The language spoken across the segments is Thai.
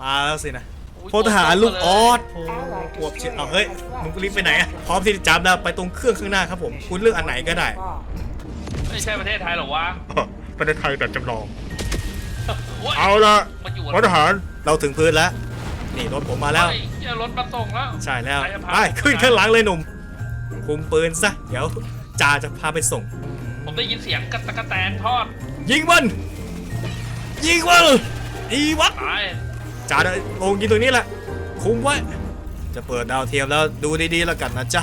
มาแล้วสินะอุ๊ยพลทหารลูกออสโโอ้อวบเชียวเอาเฮ้ย มึงรีบไปไหนอะพร้อมที่จะจับนะไปตรงเครื่องข้างหน้าครับผม คุณเลือกอันไหนก็ได้ ไม่ใช่ประเทศไทยหรอวะประเทศไทยแบบจำลองโยเอาละมันอยู่พลทหาร เราถึงพื้นแล้ว นี่รถผมมาแล้วเฮ้ยเหี้ยรถมาส่งแล้ว ใช่แล้วใครจะพาไปขึ้นข้างหลังเลยหนุ่ม คุมปืนซะ เดี๋ยวจ่าจะพาไปส่ง ผมได้ยินเสียงกระตะกะแตนทอด ยิงมัน ยิงมันอีวะตาย จ่าได้ลงยิงตรงนี้แหละ คุมไว้ จะเปิดดาวเทียมแล้วดูดีๆแล้วกันนะจ๊ะ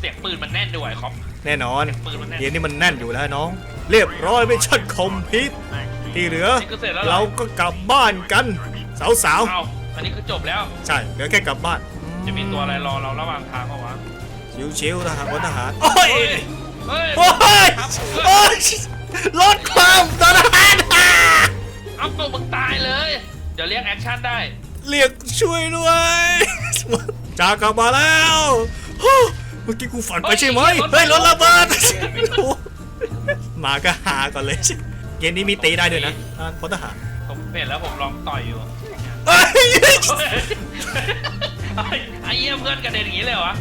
เสียงปืนมันแน่นด้วยครับ แน่นอน ปืนมันแน่นเกมนี้มันแน่นอยู่แล้วน้อง เรียบร้อยไม่ชัดคอมพิวที่เหลือ นี่คือเสร็จแล้วเหรอ เราก็กลับบ้านกัน สาวเอาอันนี้คือจบแล้ว ๆ ใช่เหลือแค่กลับบ้านจะมีตัวอะไรรอเราระหว่างทางเปล่าวะ ชิวๆทหารพลทหารโอ้ย เฮ้ย โอ้ยครับโอ้ยลดความทหารเอาตัวมึงตายเลย เดี๋ยวเรียกแอคชั่นได้ เรียกช่วยด้วยจากกลับมาแล้วฮู้เมื่อกี้กูฝันไปใช่ไหมเฮ้เฮ้ยยรรถถระระเบิเบิดดมาก็หาก่อนเลยเกมนี้มีตีได้ด้วยนะทหารพลทหารผมเห็นแล้วผมลองต่อยอยู่เอ้ยเฮ้ยไอ้เหี้ยเพื่อนกระเด็นอย่างนี้เลยเหรอวะ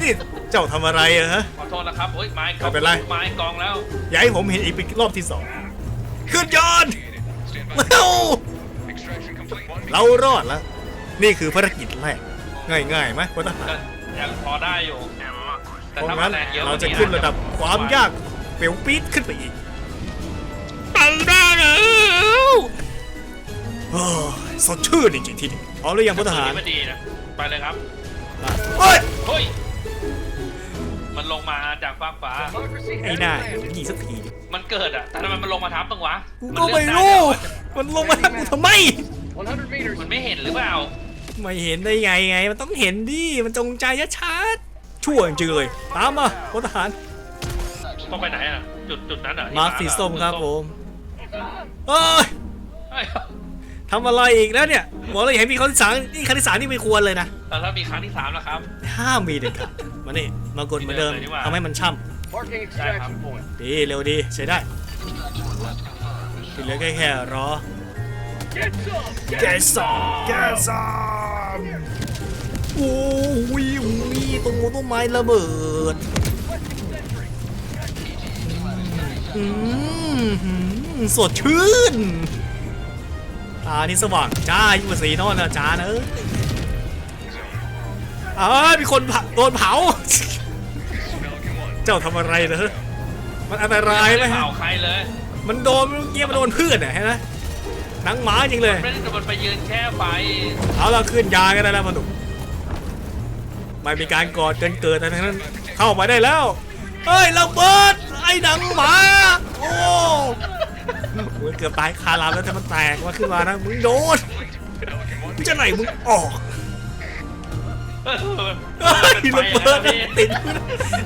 นี่เจ้าทำอะไรอะฮะขอโทษนะครับโอ้ยไม้กองไม่เป็นไรไม้กองแล้วอย่าให้ผมเห็นอีกเป็นรอบที่สองขึ้นยอนต์เร็ว เรารอดแล้ว นี่คือภารกิจแรก ง่ายๆไหมพลทหารก็ยังพอได้อยู่แต่เพถ้าราะมางั้นแรงเยอะเราจะขึ้นระดับความยากเปรียวปี๊ดขึ้นไปอีกไปได้แล้วโอ้ยสดชื่นจริงๆทีนี้เอาหรือยังพลทหารไม่ดีนะไปเลยครับเฮ้ยเฮ้ยมันลงมาจากฟากฟ้า ไอ้หน้ายิงสักทีดิ มันเกิดอะแต่ทำไมมันลงมาทับตึงวะกูนก็เลือไม่ด้รู้ด้วยเหอมันลงมาทำกูทำไมมันไม่เห็นหรือเปล่า ไม่เห็นได้ไงไง มันต้องเห็นดิ มันจงใจชัดๆชั่วจริงๆเลย ตามมาพลทหาร ต้องไปไหนอะจุดจุดนั้นอะที่มาร์คสีส้มครับผมเอ้ยเฮ้ยทำอะไรอีกแล้วเนี่ยบอกเลยอย่าให้มีครั้งที่สามนี่ครั้งที่สามนี่ไม่ควรเลยนะ แต่ถ้ามีครั้งที่สามแล้วครับ ห้ามมีเด็ดขาดมานี่มากดเหมือนเดิมเดินเลยดีกว่าทำให้มันช่ Marking extraction point. ำดีเร็วดีใช้ได้ที่เหลือแค่แค่รอ Get some! แกสองแกสองโอ้ยมีต้นไม้ต้นไม้ระเบิดอืมสดชื่นตานี่สว่างจ้ายิ่งกว่าสีนอนนะจ้าเนอะเอ้ยมีคนเผาโดนเผา เจ้าทำอะไรเนอะมันอันตรายไหมไม่ได้ฮะเผาใครเลย มันโดนเมื่อกี้มันโดนเพื่อนอะเห็นไหมหนังหมาจริงเลย ไม่ได้โดนไปยืนแค่ไฟเอาเราขึ้นยากันได้แล้วพอหนุ่มไม่มีการกอดเกินเกิดอะไรทั้งนั้น เข้ามาได้แล้วเฮ้ยระเบิดไอ้หนังหมา โอ้โหเกือบตายคาลามแล้วแต่มันแตกมาขึ้นมานะมึงโดนมึงจะไหนมึงออก เฮ้ยระเบิดติด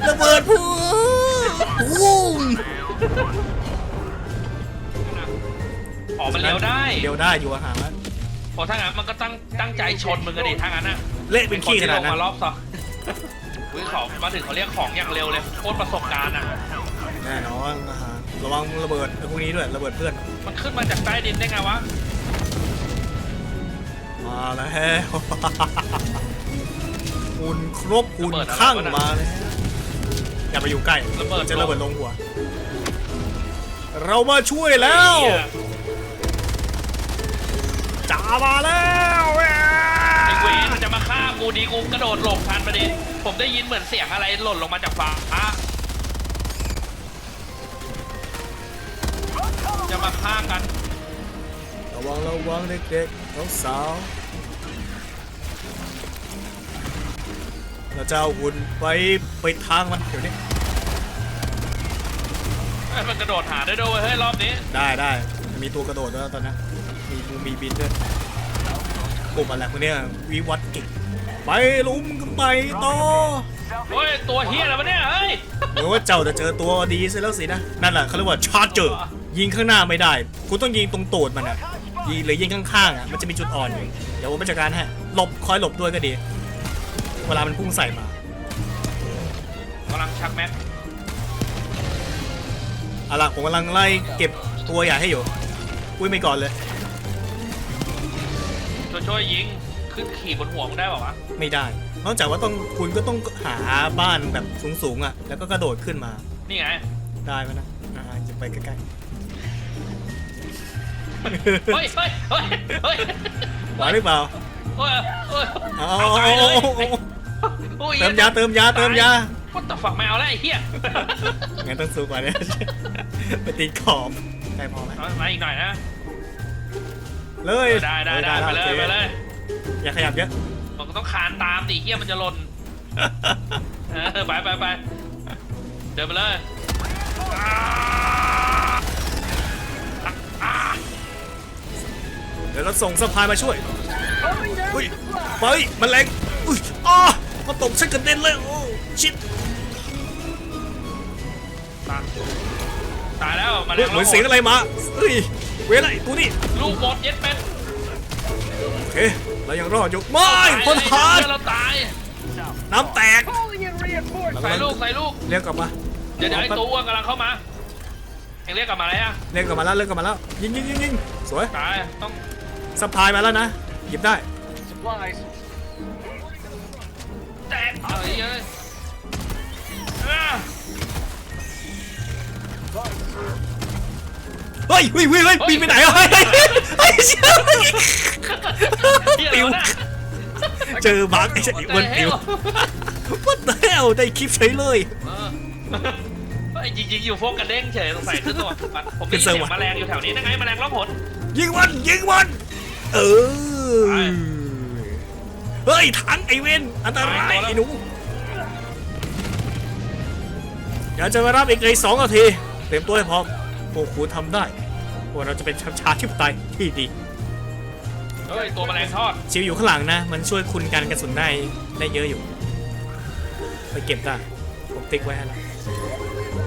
ระเบิดพูวู้มอ๋อมันเลี้ยวได้เดียวได้อยู่หางแล้วโอ้ถ้างั้นมันก็ตั้งตั้งใจชนมึงกันดิถ้างั้นนะเละเป็นขี้ขนาดนั้นมารอบสองอุ้ยของมาถึงเขาเรียกของอย่างเร็วเลยโคตรประสบการณ์อะแน่นอนนะฮะระวังระเบิดพวกนี้ด้วยระเบิดเพื่อน มันขึ้นมาจากใต้ดินได้ไงวะมาแล้ว หุ่นครบหุ่นข้างมาแล้วอย่าไปอยู่ใกล้ระเบิด จะระเบิดลงหัว เรามาช่วยแล้วเหี้ยจ่ามาแล้วแหวไอเวรมันจะมาฆ่ากูดีกูกระโดดหลบทันประเด็นผมได้ยินเหมือนเสียงอะไรหล่นลงมาจากฟ้า จะมาฆ่ากัน ระวังระวังเด็กๆน้องสาว เราจะเอาหุ่นไปไปทางมันเดี๋ยวนี้ เอ้ยมันกระโดดหาได้ด้วยเวยเฮ้ยรอบนี้ได้ได้มีตัวกระโดดด้วยตอนนี้มีบูมีบินด้วยปุ่มอะไรพวกเนี้ยวิวัฒน์เก่งไปลุมกันไปต่อเฮ้ยตัวเฮียอะไรวะเนี่ยเฮ้ยเหมือนว่าเจ้าจะเจอตัวดีซะแล้วสินะ นั่นแหละเขาเรียกว่าชาร์เจอร์ยิงข้างหน้าไม่ได้คุณต้องยิงตรงตูดมันอะยิงหรือยิงข้างๆอะมันจะมีจุดอ่อนอยู่เดี๋ยวผมจัดการให้หลบคอยหลบด้วยก็ดี เวลามันพุ่งใส่มากำลังชักแม็กเอาล่ะผมกำลังไล่เก็บตัวใหญ่ให้อยู่อุ้ยไม่ก่อนเลยช่วยช่วยช่วยยิงขึ้นขี่บนหัวมึงได้เปล่าวะไม่ได้ นอกจากว่าต้องคุณก็ต้องหาบ้านแบบสูงๆอะ แล้วก็กระโดดขึ้นมา นี่ไง ได้ไหมนะอ่าจะไปใกล้เฮ้ยเฮ้ยเฮ้ยเฮ้ยๆไหวหรือเปล่า เฮ้ยเฮ้ย เอาเอาเอาตายเลยเอาเอา โอ้ยเติมยาเติมยาเติมยาวัดต่ฝักแมวแล้วไอ้เหี้ยงั้นต้องสูงกว่านี้ไปตีขอบได้พอไหมเอามาอีกหน่อยนะ เลยได้ได้ได้ออไปเลยโอคไปเลยอย่าขยับเยอะมันก็ต้องคานตามดิเหี้ยมันจะหล่นเออไปไปไปเดินไปเลยอ่าอ่าเดี๋ยวเราส่งสะพายมาช่วย Coming down เฮ้ย the flag. ไปมันแรงอุ้ยอ้า มันตกฉันกระเด็นเลยโอ้ชิดตายตายแล้วมาเหมือนเสียงอะไรมาเฮ้ยเวลาไอ้ตัวนี้ลูกหมดเย็ดเป็นโอเคเรายังรอดอยู่ไม่พลทหารเราตายน้ำแตก Calling in reinforcements. ใส่ลูกใส่ลูกเรียกกลับมาเดี๋ยวเดี๋ยวไอ้ตัวอ้วนกำลังเข้ามาเอ็งเรียกกลับมาอะไรอะเรียกกลับมาแล้วเรียกกลับมาแล้วยิงยิงยิงยิงสวยตายต้องสะพายมาแล้วนะหยิบได้ Supplies. แตกเอ้ยเอ้ยอ่าเฮ้ยเฮ้ยเฮ้ยเฮ้ยปีนไปไหนอะเฮ้ยเฮ้ยเฮ้ยเชี่ยเหี้ยปิวแล้วนะเจอบักไอ้ไอ้อ้วนปิว What the hell ได้คลิปเฉยเลยเออไอ้จริงๆอยู่โฟกกระเด้งเฉยสงสัยขึ้นตัวผมเป็ได้นยินเซอร์เสียงวะแมลงอยู่แถวนี้นั่นไงแมลงร้องหนยิงมันยิงมันเออไป เฮ้ยถังไอเวนอันตรายไปตัวแล้วไอ้หนูเดี๋ยวจะมารับอีกในสองนาทีเตรียมตัวให้พร้อมพวกคุณทำได้พวกเราจะเป็นชาชาธิปไตยที่ดีเฮ้ยตัวแมลงทอดชิวอยู่ข้างหลังนะ มันช่วยคุณกันกระสุนได้ได้เยอะอยู่ ไปเก็บได้ผมติ๊กไว้ให้แล้ว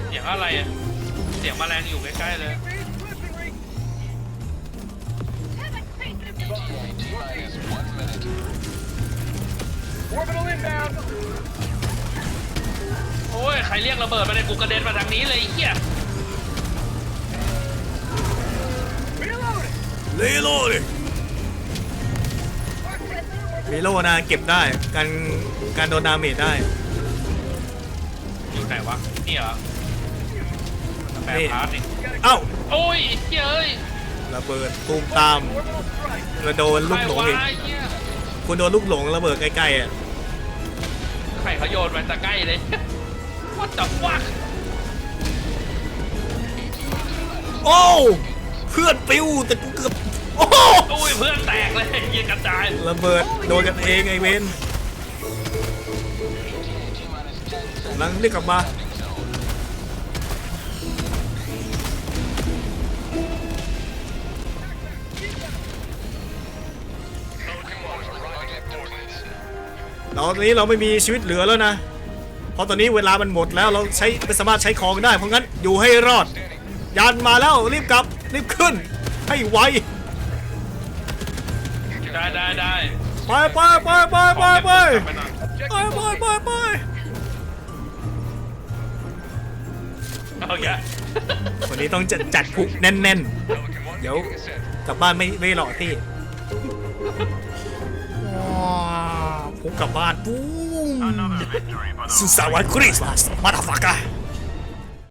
เสียงอะไรอะเสียงแมลงอยู่ใกล้ๆเลย โอ้ย ใครเรียกระเบิดมาในยกูกระเด็นมาทางนี้เลยไอ้เหี้ย Reloading. เลโลเลยเลโลนะเก็บได้การการโดนดาเมจได้อยู่ไหนวะ นี่เหรอแปลนี่พาร์ทนี่เอ้าโอ้ยเหี้ยเอ้ยระเบิดตูมตาม Orbital strike. เราโดนลูกหลงใครอีกวะไอ้เหี้ย คุณโดนลูกหลงระเบิดใกล้ๆอะ ใครเขาโยนมันจะใกล้เลย What the fuck โอ้เพื่อนปิวแต่กูเกือบโอ้โอ้ยเพื่อนแตกเลยเหี้ยกระจายระเบิดโดนกันเองไอเวนกำลังเรียกกลับมา ตอนนี้เราไม่มีชีวิตเหลือแล้วนะ เพราะตอนนี้เวลามันหมดแล้วเราใช้ไม่สามารถใช้ของได้ เพราะงั้นอยู่ให้รอด ยานมาแล้วรีบกลับรีบขึ้น ให้ไวได้ได้ได้ไปไปไปไปไปไปหน่อยไปไปไปไปเอาอย่าวันนี้ต้องจัดจัดพุกแน่นๆ เดี๋ยวกลับบ้านไม่ไม่หล่อที่ว้าวพุกกลับบ้านปุ้มสุสานวันคริสต์มาสมาดาฟักกะ